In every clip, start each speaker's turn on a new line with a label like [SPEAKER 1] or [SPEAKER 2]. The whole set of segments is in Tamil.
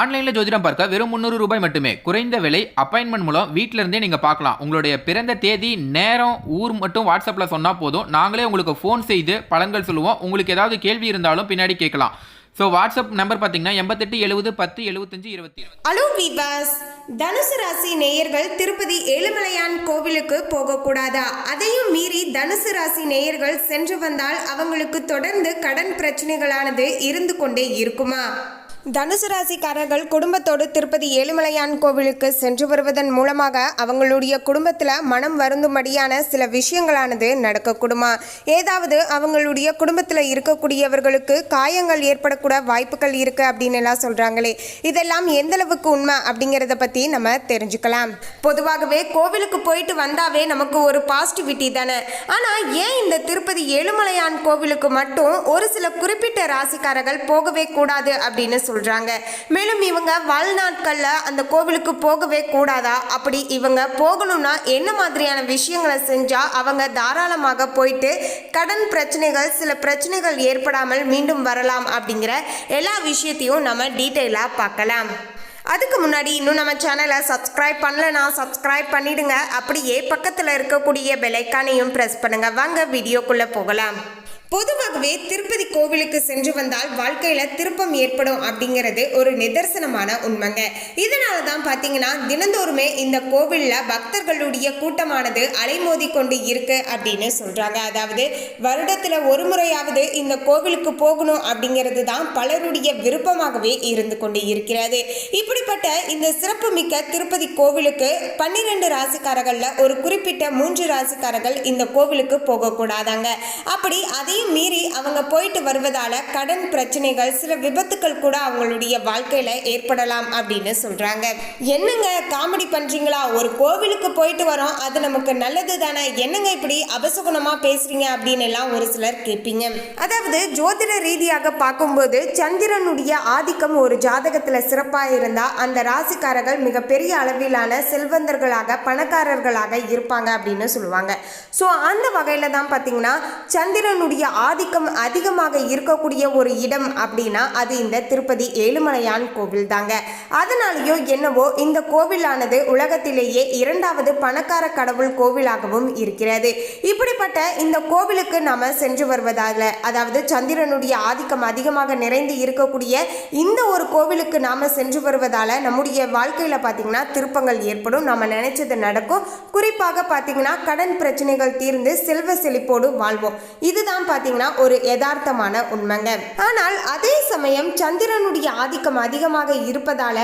[SPEAKER 1] ஆன்லைனில் ஜோதிடம் பார்க்க வெறும் முந்நூறு ரூபாய் மட்டுமே. குறைந்த விலை அப்பாயின்மெண்ட் மூலம் வீட்டிலிருந்தே நீங்கள் பார்க்கலாம். உங்களுடைய பிறந்த தேதி நேரம் ஊர் மட்டும் வாட்ஸ்அப்பில் சொன்னால் போதும். நாங்களே உங்களுக்கு ஃபோன் செய்து பலன்கள் சொல்லுவோம். உங்களுக்கு ஏதாவது கேள்வி இருந்தாலும் பின்னாடி கேட்கலாம். ஸோ வாட்ஸ்அப் நம்பர் பார்த்தீங்கன்னா எண்பத்தெட்டு எழுபது பத்து எழுபத்தஞ்சு இருபத்தி
[SPEAKER 2] அலோ விவாஸ் தனுசு ராசி நேயர்கள் திருப்பதி ஏழுமலையான் கோவிலுக்கு போகக்கூடாதா? அதையும் மீறி தனுசு ராசி நேயர்கள் சென்று வந்தால் அவங்களுக்கு தொடர்ந்து கடன் பிரச்சனைகளானது இருந்து கொண்டே இருக்குமா? தனுசு ராசிக்காரர்கள் குடும்பத்தோடு திருப்பதி ஏழுமலையான் கோவிலுக்கு சென்று வருவதன் மூலமாக அவங்களுடைய குடும்பத்தில் மனம் வருந்தும்படியான சில விஷயங்களானது நடக்கக்கூடுமா? ஏதாவது அவங்களுடைய குடும்பத்தில் இருக்கக்கூடியவர்களுக்கு காயங்கள் ஏற்படக்கூட வாய்ப்புகள் இருக்கு அப்படின்னு எல்லாம் சொல்றாங்களே. இதெல்லாம் எந்த அளவுக்கு உண்மை அப்படிங்கிறத பத்தி நம்ம தெரிஞ்சுக்கலாம். பொதுவாகவே கோவிலுக்கு போயிட்டு வந்தாவே நமக்கு ஒரு பாசிட்டிவிட்டி தானே. ஆனா ஏன் இந்த திருப்பதி ஏழுமலையான் கோவிலுக்கு மட்டும் ஒரு சில குறிப்பிட்ட ராசிக்காரர்கள் போகவே கூடாது அப்படின்னு சொல்கிறாங்க மேலும் இவங்க வாழ்நாட்களில் அந்த கோவிலுக்கு போகவே கூடாதா? அப்படி இவங்க போகணும்னா என்ன மாதிரியான விஷயங்களை செஞ்சால் அவங்க தாராளமாக போயிட்டு கடன் பிரச்சனைகள் சில பிரச்சனைகள் ஏற்படாமல் மீண்டும் வரலாம் அப்படிங்கிற எல்லா விஷயத்தையும் நம்ம டீட்டெயிலாக பார்க்கலாம். அதுக்கு முன்னாடி இன்னும் நம்ம சேனலை சப்ஸ்கிரைப் பண்ணலனா சப்ஸ்கிரைப் பண்ணிடுங்க. அப்படியே பக்கத்தில் இருக்கக்கூடிய பெலைக்கானையும் ப்ரெஸ் பண்ணுங்கள் வாங்க வீடியோக்குள்ளே போகலாம். பொதுவாகவே திருப்பதி கோவிலுக்கு சென்று வந்தால் வாழ்க்கையில திருப்பம் ஏற்படும் அப்படிங்கிறது ஒரு நிதர்சனமான உண்மைங்க. இதனால தான் பார்த்தீங்கன்னா தினந்தோறுமே இந்த கோவில்ல பக்தர்களுடைய கூட்டமானது அலைமோதி கொண்டு இருக்கு அப்படின்னு சொல்றாங்க. அதாவது வருடத்துல ஒரு முறையாவது இந்த கோவிலுக்கு போகணும் அப்படிங்கிறது தான் பலருடைய விருப்பமாகவே இருந்து கொண்டு இருக்கிறது. இப்படிப்பட்ட இந்த சிறப்புமிக்க திருப்பதி கோவிலுக்கு பன்னிரெண்டு ராசிக்காரர்கள்ல ஒரு குறிப்பிட்ட மூன்று ராசிக்காரர்கள் இந்த கோவிலுக்கு போகக்கூடாதாங்க. அப்படி அதையும் மீறி அவங்க போயிட்டு வருவதால கடன் பிரச்சனைகள் சில விபத்துக்கள் கூட அவங்களுடைய வாழ்க்கையில ஏற்படலாம் அப்படின்னு சொல்றாங்க. என்னங்க காமெடி பண்றீங்களா? ஒரு கோவிலுக்கு போயிட்டு வரோம் அது நமக்கு நல்லது தானே? என்னங்க இப்படி அபசகுணமா பேசுறீங்க அப்படின்னு எல்லாம் ஒரு சிலர் கேட்பீங்க. அதாவது ஜோதிட ரீதியாக பார்க்கும்போது சந்திரனுடைய ஆதிக்கம் ஒரு ஜாதகத்துல சிறப்பா இருந்தா அந்த ராசிக்காரர்கள் மிகப்பெரிய அளவிலான செல்வந்தர்களாக பணக்காரர்களாக இருப்பாங்க அப்படின்னு சொல்லுவாங்க. ஸோ அந்த வகையில தான் பார்த்தீங்கன்னா சந்திரனுடைய ஆதிக்கம் அதிகமாக இருக்கக்கூடிய ஒரு இடம் அப்படின்னா அது இந்த திருப்பதி ஏழுமலையான் கோவில் தாங்க. அதனாலேயோ என்னவோ இந்த கோவிலானது உலகத்திலேயே இரண்டாவது பணக்கார கடவுள் கோவிலாகவும் இருக்கிறது. இப்படிப்பட்ட இந்த கோவிலுக்கு நாம சென்று வருவதால அதாவது சந்திரனுடைய ஆதிக்கம் அதிகமாக நிறைந்து இருக்கக்கூடிய இந்த ஒரு கோவிலுக்கு நாம சென்று வருவதால நம்முடைய வாழ்க்கையில பார்த்தீங்கன்னா திருப்பங்கள் ஏற்படும். நம்ம நினைச்சது நடக்கும். குறிப்பாக பார்த்தீங்கன்னா கடன் பிரச்சனைகள் தீர்ந்து செல்வ செழிப்போடு வாழ்வோம். இதுதான் பார்த்தீங்கன்னா ஒரு யதார்த்தமான உண்மைங்க. ஆனால் அதே சமயம் சந்திரனுடைய ஆதிக்கம் அதிகமாக இருப்பதால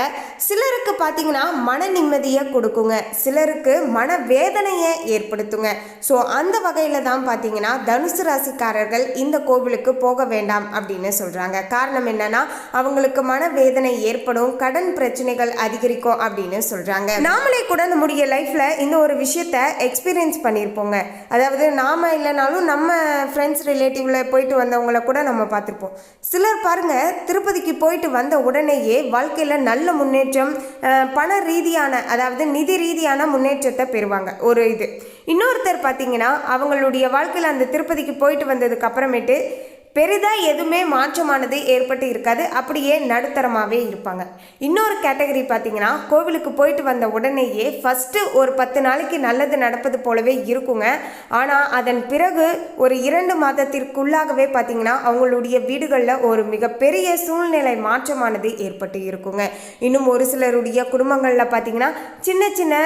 [SPEAKER 2] சிலருக்கு பார்த்தீங்கன்னா மன நிம்மதியை கொடுக்குங்க. சிலருக்கு மன வேதனையை ஏற்படுத்துங்க. ஸோ அந்த வகையில் தான் பார்த்தீங்கன்னா தனுசு ராசிக்காரர்கள் இந்த கோவிலுக்கு போக வேண்டாம் அப்படின்னு சொல்கிறாங்க காரணம் என்னன்னா அவங்களுக்கு மன வேதனை ஏற்படும் கடன் பிரச்சனைகள் அதிகரிக்கும் அப்படின்னு சொல்கிறாங்க நாமளே கூட நம்முடைய லைஃப்பில் இந்த ஒரு விஷயத்த எக்ஸ்பீரியன்ஸ் பண்ணியிருப்போங்க அதாவது நாம இல்லைனாலும் நம்ம ஃப்ரெண்ட்ஸ் ரிலேட்டிவ்ல போயிட்டு வந்தவங்கள கூட நம்ம பார்த்துருப்போம். சிலர் பாருங்கள் திருப்பதிக்கு போயிட்டு வந்த உடனேயே வாழ்க்கையில் நல்ல முன்னேற்றம் பண ரீதியான அதாவது நிதி ரீதியான முன்னேற்றத்தை பெறுவாங்க. ஒரு இது. இன்னொருத்தர் பார்த்தீங்கன்னா அவங்களுடைய வாழ்க்கையில் அந்த திருப்பதிக்கு போயிட்டு வந்ததுக்கு அப்புறமேட்டு பெரிதாக எதுவுமே மாற்றமானது ஏற்பட்டு இருக்காது. அப்படியே நடுத்தரமாகவே இருப்பாங்க. இன்னொரு கேட்டகரி பார்த்தீங்கன்னா கோவிலுக்கு போயிட்டு வந்த உடனேயே ஃபஸ்ட்டு ஒரு பத்து நாளைக்கு நல்லது நடப்பது போலவே இருக்குங்க. ஆனால் அதன் பிறகு ஒரு இரண்டு மாதத்திற்குள்ளாகவே பார்த்தீங்கன்னா அவங்களுடைய வீடுகளில் ஒரு மிகப்பெரிய சூழ்நிலை மாற்றமானது ஏற்பட்டு இருக்குங்க. இன்னும் ஒரு சிலருடைய குடும்பங்களில் பார்த்தீங்கன்னா சின்ன சின்ன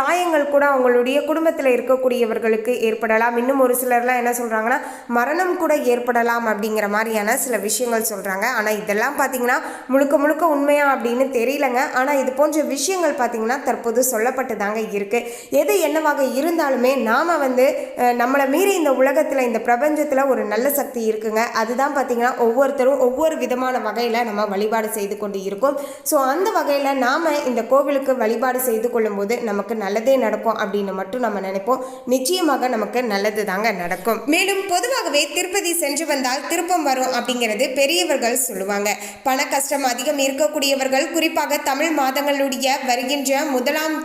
[SPEAKER 2] காயங்கள் கூட அவங்களுடைய குடும்பத்தில் இருக்கக்கூடியவர்களுக்கு ஏற்படலாம். இன்னும் ஒரு சிலர்லாம் என்ன சொல்கிறாங்கன்னா மரணம் கூட ஏற்படலாம். அப்படிங்கிற மாதிரியான சில விஷயங்கள் சொல்கிறாங்க ஆனால் இதெல்லாம் பார்த்தீங்கன்னா முழுக்க முழுக்க உண்மையா அப்படின்னு தெரியலங்க. ஆனால் இது போன்ற விஷயங்கள் பார்த்தீங்கன்னா தற்போது சொல்லப்பட்டு தாங்க இருக்குது எது என்னவாக இருந்தாலுமே நாம் வந்து நம்மளை மீறி இந்த உலகத்தில் இந்த பிரபஞ்சத்தில் ஒரு நல்ல சக்தி இருக்குங்க. அதுதான் பார்த்தீங்கன்னா ஒவ்வொருத்தரும் ஒவ்வொரு விதமான வகையில் நம்ம வழிபாடு செய்து கொண்டு இருக்கோம். ஸோ அந்த வகையில் நாம் இந்த கோவிலுக்கு வழிபாடு செய்து கொள்ளும்போது நமக்கு நல்லதே நடக்கும் அப்படின்னு மட்டும் நம்ம நினைப்போம். நிச்சயமாக நமக்கு நல்லது தாங்க நடக்கும். மேலும் பொதுவாகவே திருப்பதி சென்று வந்தால் திருப்பம் வரும் அப்படிங்கிறது பெரியவர்கள் சொல்லுவாங்க. பண கஷ்டம் அதிகம் இருக்கக்கூடியவர்கள் குறிப்பாக தமிழ் மாதங்களுடைய வருகின்ற முதலாம்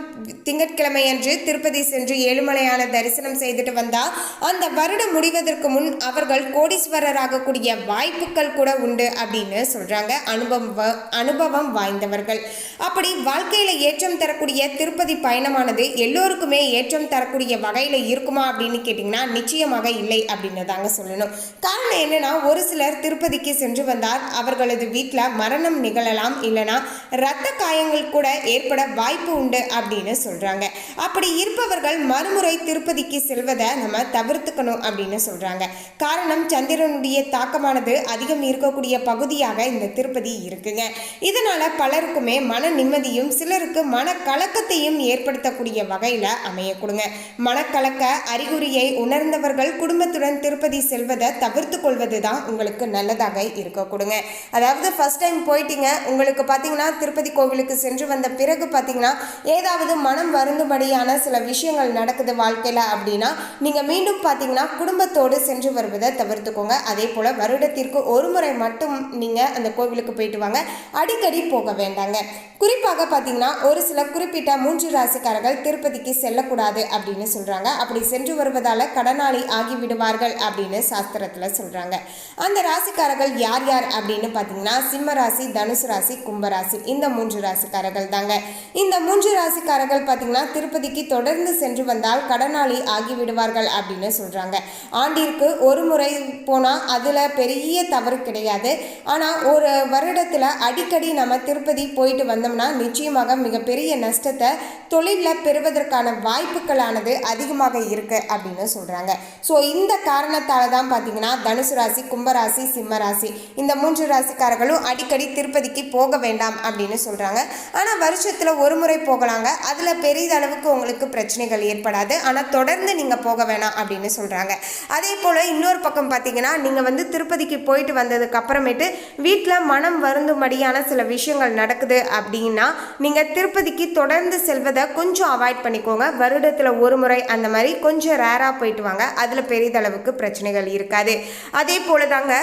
[SPEAKER 2] திங்கட்கிழமையன்று திருப்பதி சென்று ஏழுமலையான தரிசனம் செய்துட்டு வந்தா அந்த வருடம் முடிவதற்கு முன் அவர்கள் கோடீஸ்வரராகக்கூடிய வாய்ப்புகள் கூட உண்டு அப்படின்னு சொல்றாங்க. அனுபவம் வ- அனுபவம் வாய்ந்தவர்கள். அப்படி வாழ்க்கையில ஏற்றம் தரக்கூடிய திருப்பதி பயணமானது எல்லோருக்குமே ஏற்றம் தரக்கூடிய வகையில இருக்குமா அப்படின்னு கேட்டிங்கன்னா நிச்சயமாக இல்லை அப்படின்னு தாங்க சொல்லணும். காரணம் என்னன்னா ஒரு சிலர் திருப்பதிக்கு சென்று வந்தால் அவர்களது வீட்டில் மரணம் நிகழலாம். இல்லைனா இரத்த காயங்கள் கூட ஏற்பட வாய்ப்பு உண்டு அப்படின்னு சொல்கிறாங்க அப்படி இருப்பவர்கள் மறுமுறை திருப்பதிக்கு செல்வதை நம்ம தவிர்த்துக்கணும் அப்படின்னு சொல்கிறாங்க காரணம் சந்திரனுடைய தாக்கமானது அதிகம் இருக்கக்கூடிய பகுதியாக இந்த திருப்பதி இருக்குங்க. இதனால் பலருக்குமே மன நிம்மதியும் சிலருக்கு மன கலக்கத்தையும் ஏற்படுத்தக்கூடிய வகையில் அமையக்கூடுங்க. மனக்கலக்க அறிகுறியை உணர்ந்தவர்கள் குடும்பத்துடன் திருப்பதி செல்வதை தவிர்த்து கொள்வது தான் உங்களுக்கு நல்லதாக இருக்கக்கூடுங்க. அதாவது ஃபர்ஸ்ட் டைம் போயிட்டீங்க உங்களுக்கு பார்த்தீங்கன்னா திருப்பதி கோவிலுக்கு சென்று வந்த பிறகு பார்த்தீங்கன்னா ஏதாவது மனம் வருந்தும்படியான சில விஷயங்கள் நடக்குது வாழ்க்கையில் அப்படின்னா நீங்கள் மீண்டும் பார்த்தீங்கன்னா குடும்பத்தோடு சென்று வருவதை தவிர்த்துக்கோங்க. அதே போல் வருடத்திற்கு ஒரு முறை மட்டும் நீங்கள் அந்த கோவிலுக்கு போயிட்டு வாங்க. அடிக்கடி போக வேண்டாங்க. குறிப்பாக பார்த்தீங்கன்னா ஒரு சில குறிப்பிட்ட மூன்று ராசிக்காரர்கள் திருப்பதிக்கு செல்லக்கூடாது அப்படின்னு சொல்கிறாங்க அப்படி சென்று வருவதால் கடனாளி ஆகிவிடுவார்கள் அப்படின்னு சாஸ்திரத்தில் சொல்கிறாங்க அந்த ராசிக்காரர்கள் யார் யார் அப்படின்னு பார்த்தீங்கன்னா சிம்ம ராசி தனுசு ராசி கும்பராசி இந்த மூன்று ராசிக்காரர்கள் தாங்க. இந்த மூன்று ராசிக்காரர்கள் பார்த்தீங்கன்னா திருப்பதிக்கு தொடர்ந்து சென்று வந்தால் கடனாளி ஆகிவிடுவார்கள் அப்படின்னு சொல்கிறாங்க ஆண்டிற்கு ஒரு முறை போனால் அதில் பெரிய தவறு கிடையாது. ஆனால் ஒரு வருடத்தில் அடிக்கடி நம்ம திருப்பதி போயிட்டு வந்தோம்னா நிச்சயமாக மிகப்பெரிய நஷ்டத்தை தொழிலில் பெறுவதற்கான வாய்ப்புகளானது அதிகமாக இருக்கு அப்படின்னு சொல்கிறாங்க ஸோ இந்த காரணத்தால் தான் பார்த்தீங்கன்னா தனுசு ராசி கும்பராசி சிம்மராசி இந்த மூன்று ராசிக்காரர்களும் அடிக்கடி திருப்பதிக்கு போக வேண்டாம் அப்படின்னு சொல்கிறாங்க ஆனால் வருஷத்தில் ஒரு முறை போகலாங்க. அதில் பெரிதளவுக்கு உங்களுக்கு பிரச்சனைகள் ஏற்படாது. ஆனால் தொடர்ந்து நீங்கள் போக வேணாம் அப்படின்னு சொல்கிறாங்க அதே போல் இன்னொரு பக்கம் பார்த்தீங்கன்னா நீங்கள் வந்து திருப்பதிக்கு போயிட்டு வந்ததுக்கு அப்புறமேட்டு வீட்டில் மனம் வருந்தும்படியான சில விஷயங்கள் நடக்குது அப்படின்னா நீங்கள் திருப்பதிக்கு தொடர்ந்து செல்வதை கொஞ்சம் அவாய்ட் பண்ணிக்கோங்க. வருடத்தில் ஒரு முறை அந்த மாதிரி கொஞ்சம் ரேராக போயிட்டு வாங்க. அதில் பெரிதளவுக்கு பிரச்சனைகள் இருக்காது. அதே போல தாங்க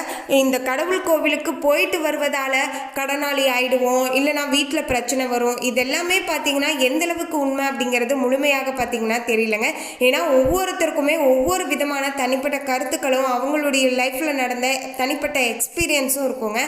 [SPEAKER 2] இந்த கடவுள் கோவிலுக்கு போயிட்டு வருவதால் கடனாளி ஆயிடுவோம் இல்லைனா வீட்டில் பிரச்சனை வரும். இதெல்லாமே பார்த்தீங்கன்னா எந்த அளவுக்கு உண்மை அப்படிங்கிறது முழுமையாக பார்த்தீங்கன்னா தெரியலங்க. ஏன்னா ஒவ்வொருத்தருக்குமே ஒவ்வொரு விதமான தனிப்பட்ட கருத்துக்களும் அவங்களுடைய லைஃப்பில் நடந்த தனிப்பட்ட எக்ஸ்பீரியன்ஸும் இருக்குங்க.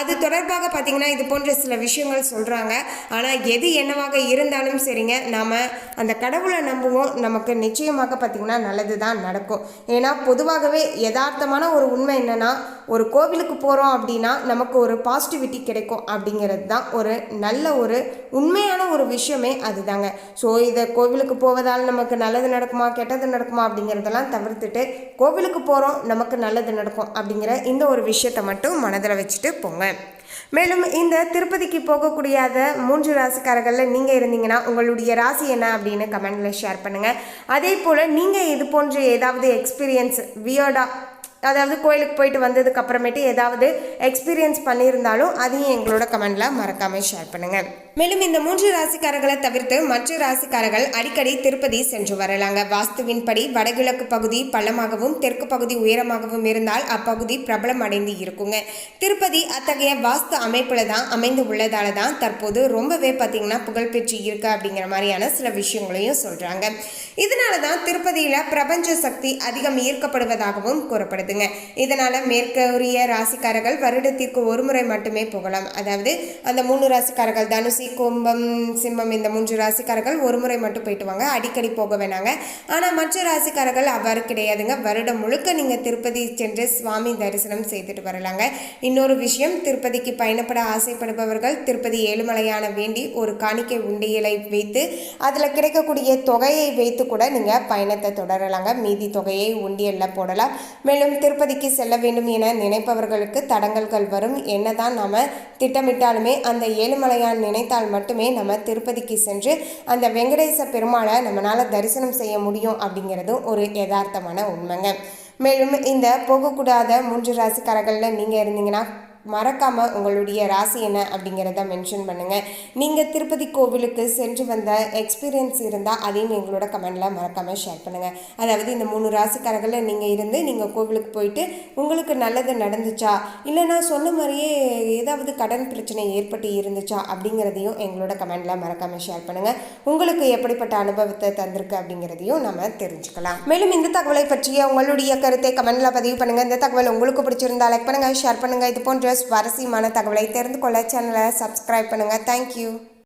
[SPEAKER 2] அது தொடர்பாக பார்த்தீங்கன்னா இது போன்ற சில விஷயங்கள் சொல்கிறாங்க ஆனால் எது என்னவாக இருந்தாலும் சரிங்க நாம் அந்த கடவுளை நம்புவோம். நமக்கு நிச்சயமாக பார்த்தீங்கன்னா நல்லது தான் நடக்கும். ஏன்னா பொதுவாகவே யதார்த்தமான ஒரு உண்மை என்னென்னா ஒரு கோவிலுக்கு போகிறோம் அப்படின்னா நமக்கு ஒரு பாசிட்டிவிட்டி கிடைக்கும் அப்படிங்கிறது தான் ஒரு நல்ல ஒரு உண்மையான ஒரு விஷயமே அதுதாங்க. ஸோ இதை கோவிலுக்கு போவதால் நமக்கு நல்லது நடக்குமா கெட்டது நடக்குமா அப்படிங்கிறதெல்லாம் தவிர்த்துட்டு கோவிலுக்கு போகிறோம் நமக்கு நல்லது நடக்கும் அப்படிங்கிற இந்த ஒரு விஷயத்தை மட்டும் மனதில் வச்சுட்டு போங்க. மேலும் இந்த திருப்பதிக்கு போகக்கூடிய அந்த மூன்று ராசிக்காரர்களில் நீங்கள் இருந்தீங்கன்னா உங்களுடைய ராசி என்ன அப்படின்னு கமெண்டில் ஷேர் பண்ணுங்கள் அதே போல் நீங்கள் இது போன்ற ஏதாவது எக்ஸ்பீரியன்ஸ் வியர்டாக அதாவது கோயிலுக்கு போயிட்டு வந்ததுக்கு அப்புறமேட்டு ஏதாவது எக்ஸ்பீரியன்ஸ் பண்ணியிருந்தாலும் அதையும் எங்களோட கமெண்டில் மறக்காமல் ஷேர் பண்ணுங்கள் மேலும் இந்த மூன்று ராசிக்காரர்களை தவிர்த்து மற்ற ராசிக்காரர்கள் அடிக்கடி திருப்பதி சென்று வரலாங்க. வாஸ்துவின்படி வடகிழக்கு பகுதி பள்ளமாகவும் தெற்கு பகுதி உயரமாகவும் இருந்தால் அப்பகுதி பிரபலம் அடைந்து இருக்குங்க. திருப்பதி அத்தகைய வாஸ்து அமைப்பில் தான் அமைந்து உள்ளதால தான் தற்போது ரொம்பவே பார்த்தீங்கன்னா புகழ்பெற்று இருக்கு அப்படிங்கிற மாதிரியான சில விஷயங்களையும் சொல்கிறாங்க இதனால தான் திருப்பதியில் பிரபஞ்ச சக்தி அதிகம் ஈர்க்கப்படுவதாகவும் கூறப்படுதுங்க. இதனால மேற்கூறிய ராசிக்காரர்கள் வருடத்திற்கு ஒரு முறை மட்டுமே போகலாம் அதாவது அந்த மூணு ராசிக்காரர்கள் தனுசி கும்பம் சிம்மம் இந்த மூன்று ராசிக்காரர்கள் ஒரு முறை மட்டும் போயிட்டு வாங்க. அடிக்கடி போக வேணாங்க. ஆனால் மற்ற ராசிக்காரர்கள் அவ்வாறு கிடையாதுங்க. வருடம் முழுக்க நீங்கள் திருப்பதி சென்று சுவாமி தரிசனம் செய்துட்டு வரலாங்க. இன்னொரு விஷயம் திருப்பதிக்கு பயணப்பட ஆசைப்படுபவர்கள் திருப்பதி ஏழுமலையான வேண்டி ஒரு காணிக்கை உண்டியலை வைத்து அதில் கிடைக்கக்கூடிய தொகையை வைத்து கூட நீங்கள் பயணத்தை தொடரலாங்க. மீதி தொகையை உண்டியலில் போடலாம். மேலும் திருப்பதிக்கு செல்ல வேண்டும் என நினைப்பவர்களுக்கு தடங்கல்கள் வரும். என்னதான் நாம திட்டமிட்டாலுமே அந்த ஏழுமலையான் நினைத்தால் மட்டுமே நம்ம திருப்பதிக்கு சென்று அந்த வெங்கடேச பெருமாளை நம்மளால் தரிசனம் செய்ய முடியும் அப்படிங்கிறதும் ஒரு யதார்த்தமான உண்மைங்க. மேலும் இந்த போகக்கூடாத மூன்று ராசிக்காரர்களில் நீங்கள் இருந்தீங்கன்னா மறக்காமல் உங்களுடைய ராசி என்ன அப்படிங்கிறத மென்ஷன் பண்ணுங்கள் நீங்கள் திருப்பதி கோவிலுக்கு சென்று வந்த எக்ஸ்பீரியன்ஸ் இருந்தால் அதையும் எங்களோட கமெண்டில் மறக்காமல் ஷேர் பண்ணுங்கள் அதாவது இந்த மூணு ராசிக்காரர்களில் நீங்கள் இருந்து நீங்கள் கோவிலுக்கு போயிட்டு உங்களுக்கு நல்லது நடந்துச்சா? இல்லைனா சொன்ன மாதிரியே ஏதாவது கடன் பிரச்சனை ஏற்பட்டு இருந்துச்சா அப்படிங்கிறதையும் எங்களோட கமெண்டில் மறக்காமல் ஷேர் பண்ணுங்கள் உங்களுக்கு எப்படிப்பட்ட அனுபவத்தை தந்திருக்கு அப்படிங்கிறதையும் நம்ம தெரிஞ்சுக்கலாம். மேலும் இந்த தகவலை பற்றிய உங்களுடைய கருத்தை கமெண்டில் பதிவு பண்ணுங்கள் இந்த தகவல் உங்களுக்கு பிடிச்சிருந்தா லைக் பண்ணுங்கள் ஷேர் பண்ணுங்கள் இது போன்ற சுவாரஸ்யமான தகவலை தெரிந்து கொள்ள சேனலை சப்ஸ்கிரைப் பண்ணுங்கள் தேங்க்யூ